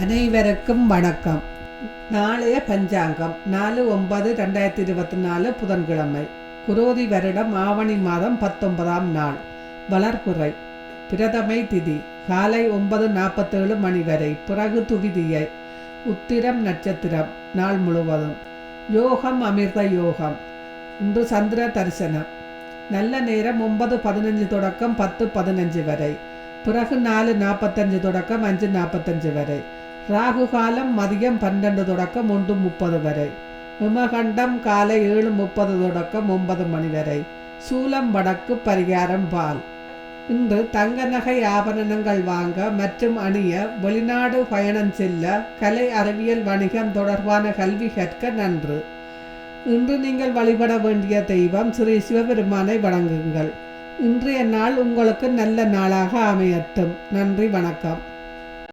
அனைவருக்கும் வணக்கம். நாளைய பஞ்சாங்கம். நாலு ஒன்பது ரெண்டாயிரத்தி இருபத்தி நாலு புதன்கிழமை. குரோதி வருடம் ஆவணி மாதம் பத்தொன்பதாம் நாள். வளர்ப்புறை பிரதமை திதி. காலை ஒன்பது நாற்பத்தேழு மணி வரை. பிறகு துவிதியை. உத்திரம் நட்சத்திரம். நாள் முழுவதும். யோகம் அமிர்த யோகம். இன்று சந்திர தரிசனம். நல்ல நேரம் ஒன்பது பதினஞ்சு தொடக்கம் பத்து பதினஞ்சு வரை. பிறகு நாலு நாற்பத்தஞ்சு தொடக்கம் அஞ்சு நாற்பத்தஞ்சு வரை. ராகு காலம் மதியம் பன்னெண்டு தொடக்கம் ஒன்று முப்பது வரை. விமகண்டம் காலை ஏழு முப்பது தொடக்கம் ஒன்பது மணி வரை. சூலம் வடக்கு பரிகாரம் பால். இன்று தங்க நகை ஆபரணங்கள் வாங்க மற்றும் அணிய வெளிநாடு பயணம் செல்ல கலை அறிவியல் வணிகம் தொடர்பான கல்வி கற்க நன்று. இன்று நீங்கள் வழிபட வேண்டிய தெய்வம் ஸ்ரீ சிவபெருமானை வணங்குங்கள். இன்றைய நாள் உங்களுக்கு நல்ல நாளாக அமையட்டும். நன்றி வணக்கம்.